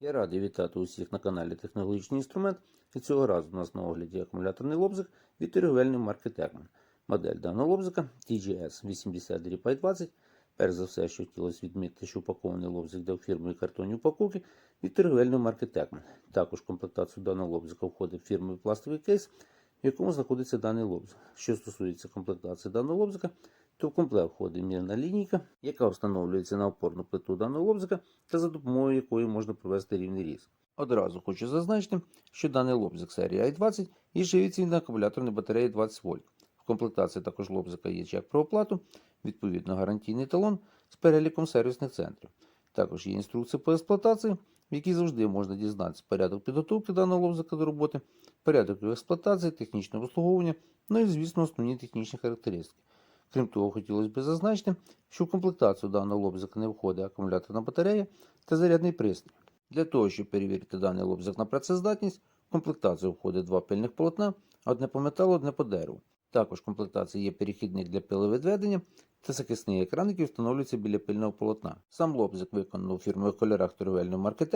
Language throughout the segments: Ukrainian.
Я радий вітати усіх на каналі Технологічний інструмент. І цього разу у нас на огляді акумуляторний лобзик від торговельної марки Techman. Модель даного лобзика TGS 80 20 Перш за все, що хотілося відмітити, що упакований лобзик де у фірмовій картонній упаковці від торговельної марки Techman. Також в комплектацію даного лобзика входить фірмовий пластиковий кейс, в якому знаходиться даний лобзик. Що стосується комплектації даного лобзика, то в комплект входить мірна лінійка, яка встановлюється на опорну плиту даного лобзика та за допомогою якої можна провести рівний різ. Одразу хочу зазначити, що даний лобзик серії i20 і живиться він на акумуляторній батареї 20 вольт. В комплектації також лобзика є чек про оплату, відповідно гарантійний талон з переліком сервісних центрів. Також є інструкція по експлуатації, в якій завжди можна дізнатися порядок підготовки даного лобзика до роботи, порядок його експлуатації, технічне обслуговування, ну і, звісно, основні технічні характеристики. Крім того, хотілося б зазначити, що в комплектацію даного лобзика не входить акумуляторна батарея та зарядний пристрій. Для того, щоб перевірити даний лобзик на працездатність, в комплектацію входить два пильних полотна, одне по металу, одне по дереву. Також в комплектації є перехідник для пиловідведення та захисний екран, який встановлюється біля пильного полотна. Сам лобзик виконано у фірмових кольорах торговельної марки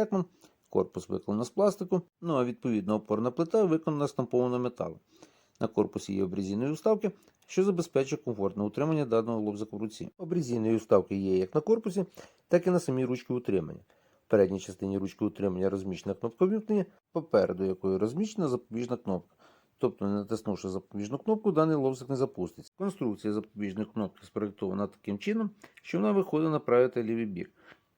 корпус виконано з пластику, ну а відповідно опорна плита виконана з тампованого металу. На корпусі є обрізійної уставки, що забезпечує комфортне утримання даного лобзика в руці. Обрізійної уставки є як на корпусі, так і на самій ручці утримання. В передній частині ручки утримання розміщена кнопка вімкнення, попереду якої розміщена запобіжна кнопка. Тобто, не натиснувши запобіжну кнопку, даний лобзик не запуститься. Конструкція запобіжної кнопки спроєктована таким чином, що вона виходить на правий та лівий бік.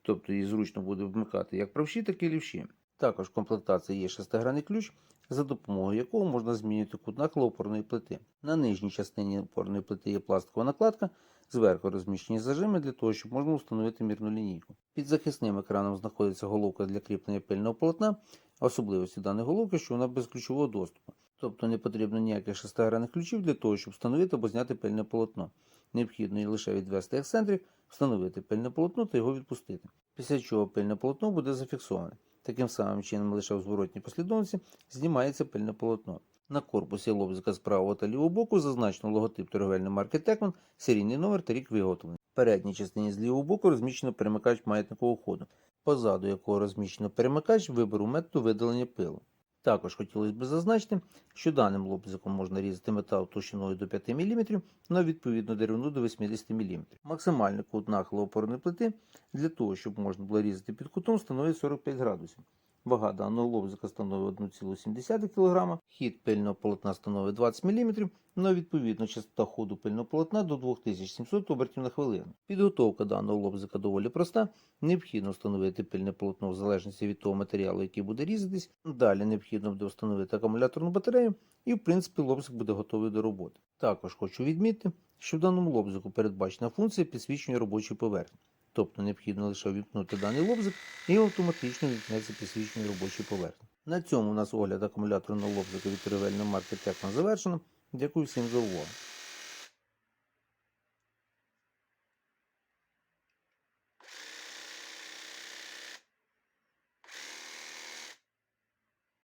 Тобто її зручно буде вмикати як правші, так і лівші. Також в комплектації є шестигранний ключ, за допомогою якого можна змінити кут нахилу опорної плити. На нижній частині опорної плити є пластикова накладка, зверху розміщені зажими для того, щоб можна встановити мірну лінійку. Під захисним екраном знаходиться головка для кріплення пильного полотна, особливості даної головки, що вона без ключового доступу. Тобто не потрібно ніяких шестигранних ключів для того, щоб встановити або зняти пильне полотно. Необхідно лише відвести ексцентрик, встановити пильне полотно та його відпустити. Після чого пильне полотно буде зафіксоване. Таким самим чином, лише в зворотній послідовності знімається пильне полотно. На корпусі лобзика з правого та лівого боку зазначено логотип торговельної марки Текман, серійний номер та рік виготовлення. В передній частині з лівого боку розміщено перемикач маятникового ходу, позаду якого розміщено перемикач вибору методу видалення пилу. Також хотілося б зазначити, що даним лобзиком можна різати метал товщиною до 5 мм на відповідну деревину до 80 мм. Максимальний кут нахилу опорної плити для того, щоб можна було різати під кутом, становить 45 градусів. Вага даного лобзика становить 1,7 кг, хід пильного полотна становить 20 мм, на відповідно частота ходу пильного полотна до 2700 обертів на хвилину. Підготовка даного лобзика доволі проста. Необхідно встановити пильне полотно в залежності від того матеріалу, який буде різатись. Далі необхідно буде встановити акумуляторну батарею, і в принципі лобзик буде готовий до роботи. Також хочу відмітити, що в даному лобзику передбачена функція підсвічення робочої поверхні. Тобто необхідно лише увімкнути даний лобзик і автоматично вімкнеться підсвічення робочої поверхні. На цьому у нас огляд акумуляторного лобзика від торговельної марки Techno завершено. Дякую всім за увагу.